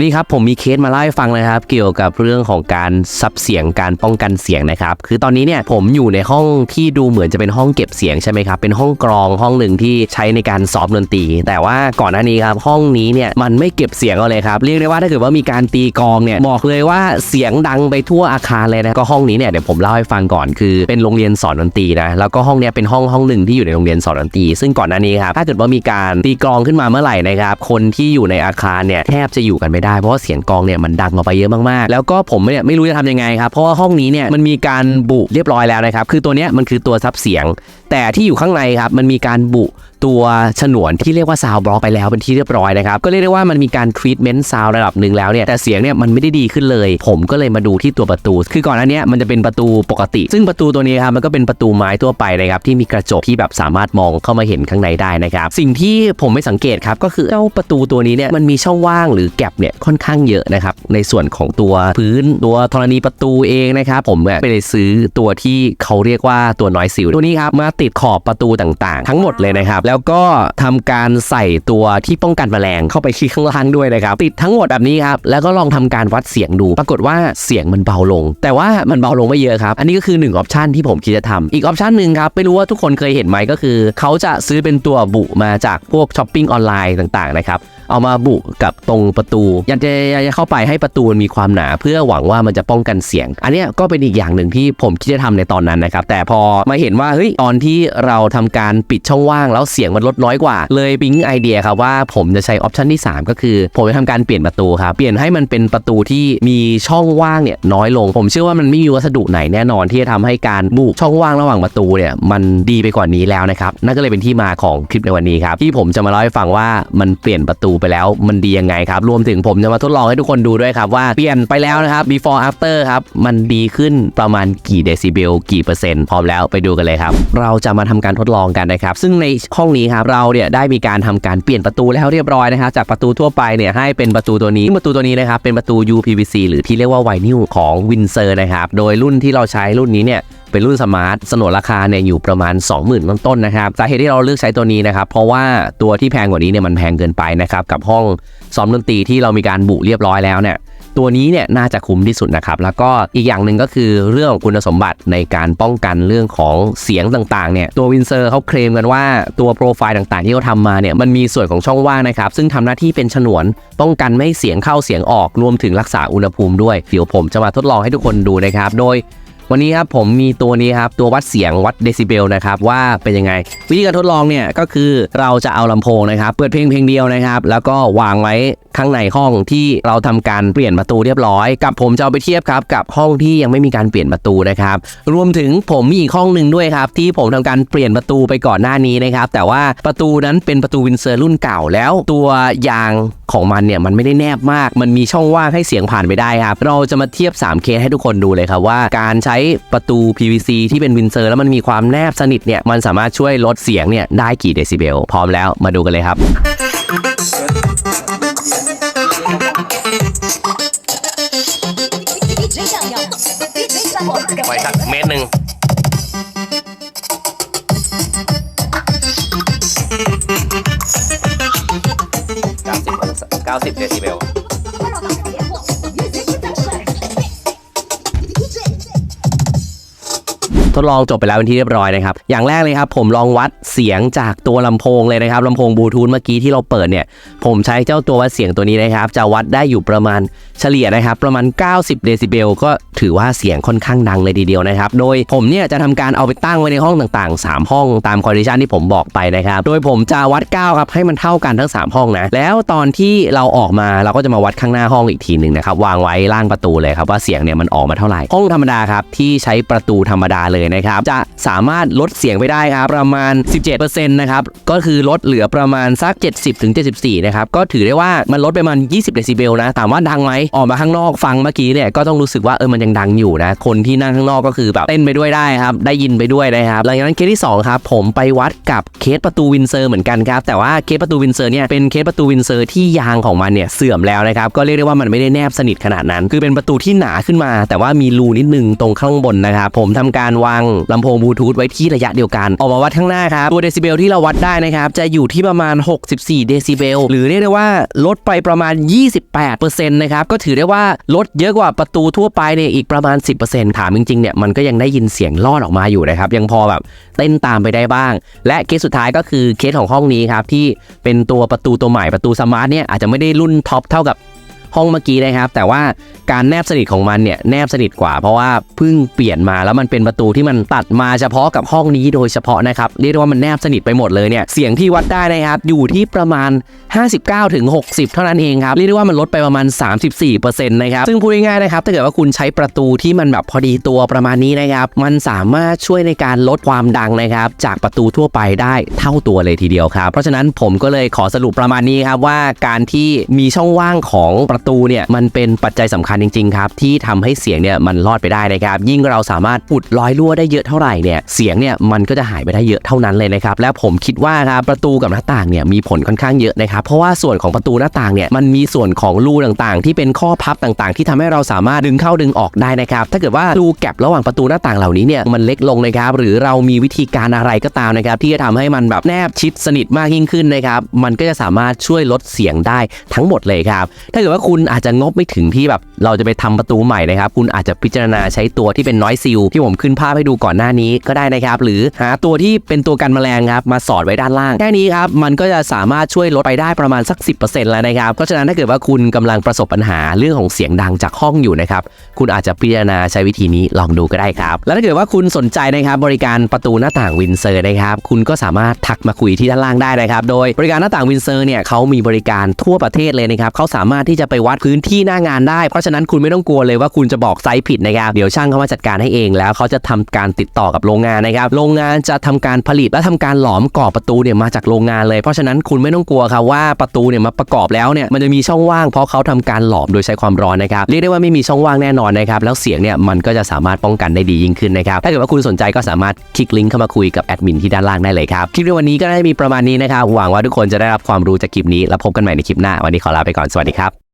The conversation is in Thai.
นี่ครับผมมีเคสมาเล่าให้ฟังนะครับ เกี่ยวกับเรื่องของการซับเสียงการป้องกันเสียงนะครับ คือตอนนี้เนี่ยผมอยู่ในห้องที่ดูเหมือนจะเป็นห้องเก็บเสียงใช่ไหมครับ เป็นห้องกรองห้องหนึ่งที่ใช้ในการซ้อมดนตรี แต่ว่าก่อนหน้านี้ครับห้องนี้เนี่ยมันไม่เก็บเสียงเอาเลยครับเรียกได้ว่าถ้าเกิดว่ามีการตีกองเนี่ยบอกเลยว่าเสียงดังไปทั่วอาคารเลยนะก็ห้องนี้เนี่ยเดี๋ยวผมเล่าให้ฟังก่อนคือเป็นโรงเรียนสอนดนตรีนะแล้วก็ห้องเนี้ยเป็นห้องห้องหนึ่งที่อยู่ในโรงเรียนสอนดนตรี ซึ่งก่อนหน้านี้ครับถ้าเกิดว่ามีการตีกองขึ้นมาเมื่อไหร่นะครับคนที่อยู่ในอาคารเนี่ยแทบจะอยู่กันไม่ได้เพราะว่าเสียงกองเนี่ยมันดังออกไปเยอะมากๆ แล้วก็ผมเนี่ยไม่รู้จะทำยังไงครับ เพราะว่าห้องนี้เนี่ยมันมีการบุเรียบร้อยแล้วนะครับ คือตัวเนี้ยมันคือตัวซับเสียง แต่ที่อยู่ข้างในครับมันมีการบุ ตัวฉนวนที่เรียกว่าซาวบล็อกไปแล้วเป็นที่เรียบร้อยนะครับ ก็เรียกได้ว่ามันมีการทรีทเมนต์ซาวระดับหนึ่งแล้วเนี่ยแต่เสียงเนี่ยมันไม่ได้ดีขึ้นเลย ผมก็เลยมาดูที่ตัวประตู คือก่อนหน้าเนี้ยมันจะเป็นประตูปกติ ซึ่งประตูตัวนี้ครับมันก็เป็นประตูไม้ทั่วไปนะครับที่มีกระจกที่แบบสามารถมองเข้ามาเห็นข้างในได้นะครับสิ่งที่ผมไม่สังเกตครับก็คือเจ้าประตูตัวนี้เนี่ยมันมีช่องว่างหรือแก็บเนี่ยค่อนข้างเยอะนะครับในส่วนของตัวพื้นตัวธรณีประตูเองนะครับผมเนี่ยไปเลยซื้อตัวที่เขาเรียกว่าตัวน้อยซิลตัวนี้ครับมาติดขอบประตูต่างๆ ทั้งหมดเลยนะครับแล้วก็ทำการใส่ตัวที่ป้องกันแมลงเข้าไปที่ข้างล่างด้วยนะครับ ติดทั้งหมดแบบนี้ครับแล้วก็ลองทำการวัดเสียงดู ปรากฏว่าเสียงมันเบาลง แต่ว่ามันเบาลงไม่เยอะครับ อันนี้ก็คือ1ออปชันที่ผมคิดจะทำอีกออปชันหนึ่งครับไม่รู้ว่าทุกคนเคยเห็นไหมก็คือ เขาจะซื้อเป็นตัวบุมาจากพวกช้อปปิ้งออนไลน์ต่างๆนะครับ เอามาบุกับตรงประตู ยันจะจะเข้าไปให้ประตูมันมีความหนา เพื่อหวังว่ามันจะป้องกันเสียง อันนี้ก็เป็นอีกอย่างหนึ่งที่ผมคิดจะทำในตอนนั้นนะครับ แต่พอมาเห็นว่าเฮ้ยตอนที่เราทำการปิดช่องว่างแล้วเสียงมันลดน้อยกว่า เลยปิ๊งไอเดียครับว่าผมจะใช้ออปชันที่ 3 ก็คือ ผมจะทำการเปลี่ยนประตูครับเปลี่ยนให้มันเป็นประตูที่มีช่องว่างเนี่ยน้อยลง ผมเชื่อว่ามันไม่มีวัสดุไหนแน่นอนที่จะทำให้การบุช่องว่างระหว่างประตูเนี่ยมันดีไปกว่านี้แล้วนะครับนั่นก็เลยเป็นที่มาของคลิปในวันนี้ครับที่ผมจะมาเล่าให้ฟังว่ามันเปลี่ยนประตูไปแล้วมันดียังไงครับ รวมถึงผมจะมาทดลองให้ทุกคนดูด้วยครับว่าเปลี่ยนไปแล้วนะครับ before after ครับ มันดีขึ้นประมาณกี่เดซิเบลกี่เปอร์เซ็นต์พร้อมแล้วไปดูกันเลยครับ เราจะมาทำการทดลองกันนะครับ ซึ่งในห้องนี้ครับเราเนี่ยได้มีการทำการเปลี่ยนประตูแล้วเรียบร้อยนะครับจากประตูทั่วไปเนี่ยให้เป็นประตูตัวนี้ประตูตัวนี้นะครับเป็นประตู UPVC หรือที่เรียกว่าไวนิลของ Windsor นะครับโดยรุ่นที่เราใช้รุ่นนี้เนี่ย เป็นรุ่นสมาร์ทสนนราคาเนี่ยอยู่ประมาณ 20,000 ต้นๆนะครับสาเหตุที่เราเลือกใช้ตัวนี้นะครับ เพราะว่าตัวที่แพงกว่านี้เนี่ยมันแพงเกินไปนะครับกับห้องซ้อมดนตรีที่เรามีการบุเรียบร้อยแล้วเนี่ยตัวนี้เนี่ยน่าจะคุ้มที่สุดนะครับ แล้วก็อีกอย่างหนึ่งก็คือเรื่องของคุณสมบัติในการป้องกันเรื่องของเสียงต่างๆเนี่ยตัววินเซอร์เขาเคลมกันว่าตัวโปรไฟล์ต่างๆ ที่เขาทำมาเนี่ยมันมีส่วนของช่องว่างนะครับ ซึ่งทำหน้าที่เป็นฉนวนป้องกันไม่ให้เสียงเข้าเสียงออกรวมถึงรักษาอุณหภูมิด้วย เดี๋ยวผมจะมาทดลองให้ทุกคนดูนะครับ โดย วันนี้ครับผมมีตัวนี้ครับตัววัดเสียงวัดเดซิเบลนะครับว่าเป็นยังไง วิธีการทดลองเนี่ยก็คือเราจะเอาลำโพงนะครับ เปิดเพลงเพลงเดียวนะครับ แล้วก็วางไว้ข้างในห้องที่เราทำการเปลี่ยนประตูเรียบร้อย กับผมจะเอาไปเทียบครับกับห้องที่ยังไม่มีการเปลี่ยนประตูนะครับ รวมถึงผมมีอีกห้องหนึ่งด้วยครับ ที่ผมทำการเปลี่ยนประตูไปก่อนหน้านี้นะครับ แต่ว่าประตูนั้นเป็นประตูวินเซอร์รุ่นเก่าแล้ว ตัวยางของมันเนี่ยมันไม่ได้แนบมาก มันมีช่องว่างให้เสียงผ่านไปได้ครับ เราจะมาเทียบ3เคสให้ทุกคนดูเลยครับว่าการใช้ใช้ประตู PVC ที่เป็นวินเซอร์แล้วมันมีความแนบสนิทเนี่ยมันสามารถช่วยลดเสียงเนี่ยได้กี่เดซิเบลพร้อมแล้วมาดูกันเลยครับ ไว้สักเมตรหนึ่งเก้าสิบเดซิเบล ทดลองจบไปแล้วเป็นที่เรียบร้อยนะครับ อย่างแรกเลยครับผมลองวัดเสียงจากตัวลำโพงเลยนะครับลำโพงบลูทูธเมื่อกี้ที่เราเปิดเนี่ย ผมใช้เจ้าตัววัดเสียงตัวนี้นะครับ จะวัดได้อยู่ประมาณเฉลี่ยนะครับ ประมาณ 90 เดซิเบลก็ถือว่าเสียงค่อนข้างดังเลยทีเดียวนะครับ โดยผมเนี่ยจะทำการเอาไปตั้งไว้ในห้องต่างๆ 3 ห้องตามคอนดิชันที่ผมบอกไปนะครับ โดยผมจะวัด9ครับให้มันเท่ากันทั้ง 3 ห้องนะ แล้วตอนที่เราออกมาเราก็จะมาวัดข้างหน้าห้องอีกทีหนึ่งนะครับวางไว้ล่างประตูเลยครับว่าเสียงเนี่ยมันออกมาเท่าไหร่ห้องธรรมดาครับที่ใช้ประตูธรรมดาเลยนะครับ จะสามารถลดเสียงไปได้ครับประมาณ 17%นะครับ ก็คือลดเหลือประมาณสัก 70-74 นะครับ ก็ถือได้ว่ามันลดไปประมาณ 20 เดซิเบลนะ ถามว่าดังไหมออกมาข้างนอกฟังเมื่อกี้เนี่ยก็ต้องรู้สึกว่าเออมันยังดังอยู่นะ คนที่นั่งข้างนอกก็คือแบบเต้นไปด้วยได้ครับ ได้ยินไปด้วยนะครับหลังจากนั้นเคสที่2ครับผมไปวัดกับเคสประตูวินเซอร์เหมือนกันครับแต่ว่าเคสประตูวินเซอร์เนี่ยเป็นเคสประตูวินเซอร์ที่ยางของมันเนี่ยเสื่อมแล้วนะครับก็เรียกได้ว่ามันไม่ได้แนบสนิทขนาดนั้น คือเป็นประตูที่หนาขึ้นมา แต่ว่ามีรูนิดนึงตรงข้างบนนะครับผมทำการวางงลำโพงบลูทูธไว้ที่ระยะเดียวกัน ออกมาวัดข้างหน้าครับ ตัวเดซิเบลที่เราวัดได้นะครับ จะอยู่ที่ประมาณ 64 เดซิเบล หรือเรียกได้ว่าลดไปประมาณ 28%นะครับ ก็ถือได้ว่าลดเยอะกว่าประตูทั่วไปเนี่ยอีกประมาณ 10%ถามจริงๆเนี่ยมันก็ยังได้ยินเสียงลอดออกมาอยู่นะครับ ยังพอแบบเต้นตามไปได้บ้าง และเคสสุดท้ายก็คือเคสของห้องนี้ครับที่เป็นตัวประตูตัวใหม่ประตูสมาร์ทเนี่ยอาจจะไม่ได้รุ่นท็อปเท่ากับ ห้องเมื่อกี้นะครับ แต่ว่าการแนบสนิทของมันเนี่ยแนบสนิทกว่า เพราะว่าเพิ่งเปลี่ยนมาแล้วมันเป็นประตูที่มันตัดมาเฉพาะกับห้องนี้โดยเฉพาะนะครับเรียกว่ามันแนบสนิทไปหมดเลยเนี่ยเสียงที่วัดได้นะครับอยู่ที่ประมาณ 59ถึง60เท่านั้นเองครับเรียกได้ว่ามันลดไปประมาณ 34%นะครับซึ่งพูดง่ายๆนะครับถ้าเกิดว่าคุณใช้ประตูที่มันแบบพอดีตัวประมาณนี้นะครับมันสามารถช่วยในการลดความดังนะครับจากประตูทั่วไปได้เท่าตัวเลยทีเดียวครับเพราะฉะนั้นผมก็เลยขอสรุปประมาณนี้ครับว่าการที่มีช่องว่างของประตููเนี่ยมันเป็นปัจจัยสำคัญจริงๆครับที่ทำให้เสียงเนี่ยมันรอดไปได้นะครับ ยิ่งเราสามารถอุดรอยรั่วได้เยอะเท่าไหร่เนี่ยเสียงเนี่ยมันก็จะหายไปได้เยอะเท่านั้นเลยนะครับและผมคิดว่าครับประตูกับหน้าต่างเนี่ยมีผลค่อนข้างเยอะนะครับเพราะว่าส่วนของประตูหน้าต่างเนี่ยมันมีส่วนของรูต่างๆ ที่เป็นข้อพับต่างๆ ที่ทำให้เราสามารถดึงเข้าดึงออกได้นะครับถ้าเกิดว่ารูแกลบระหว่างประตูหน้าต่างเหล่านี้เนี่ยมันเล็กลงนะครับหรือเรามีวิธีการอะไรก็ตามนะครับที่จะทำให้มันแบบแนบชิดสนิทมากยิ่งขึ้นนะครับมันก็จะสามารถช่วยลดเสียงได้ทั้งหมดเลยครับถ้าเกิดว่าคุณอาจจะงบไม่ถึงที่แบบ เราจะไปทำประตูใหม่นะครับ คุณอาจจะพิจารณาใช้ตัวที่เป็นน้อยซิลที่ผมขึ้นภาพให้ดูก่อนหน้านี้ก็ได้นะครับ หรือหาตัวที่เป็นตัวกันแมลงครับมาสอดไว้ด้านล่างแค่นี้ครับมันก็จะสามารถช่วยลดไปได้ประมาณสัก 10%แล้วนะครับเพราะฉะนั้นถ้าเกิดว่าคุณกำลังประสบปัญหาเรื่องของเสียงดังจากห้องอยู่นะครับคุณอาจจะพิจารณาใช้วิธีนี้ลองดูก็ได้ครับ แล้วถ้าเกิดว่าคุณสนใจนะครับบริการประตูหน้าต่างวินเซอร์นะครับคุณก็สามารถทักมาคุยที่ด้านล่างได้นะครับ โดยบริการหน้าต่างวินเซอร์เนี่ยเขามีบริการทั่วประเทศเลยนะครับเขาสามารถที่จะไปวัดพื้นที่หน้างานได้เพราะะนั้นคุณไม่ต้องกลัวเลยว่าคุณจะบอกไซส์ผิดนะครับเดี๋ยวช่างเขามาจัดการให้เอง แล้วเขาจะทำการติดต่อกับโรงงานนะครับโรงงานจะทำการผลิตและทำการหลอมกรอบประตูเนี่ยมาจากโรงงานเลย เพราะฉะนั้นคุณไม่ต้องกลัวครับว่าประตูเนี่ยมาประกอบแล้วเนี่ยมันจะมีช่องว่างเพราะเขาทำการหลอมโดยใช้ความร้อนนะครับเรียกได้ว่าไม่มีช่องว่างแน่นอนนะครับแล้วเสียงเนี่ยมันก็จะสามารถป้องกันได้ดียิ่งขึ้นนะครับถ้าเกิดว่าคุณสนใจก็สามารถคลิกลิงก์เข้ามาคุยกับแอดมินที่ด้านล่างได้เลยครับคลิปในวันนี้ก็ได้มีประมาณนี้นะครับหวังว่าทุกคนจะได้รับความรู้จากคลิปนี้แล้วพบกันใหม่ในคลิปหน้าวันนี้ขอลาไปก่อนสวัสดีครับ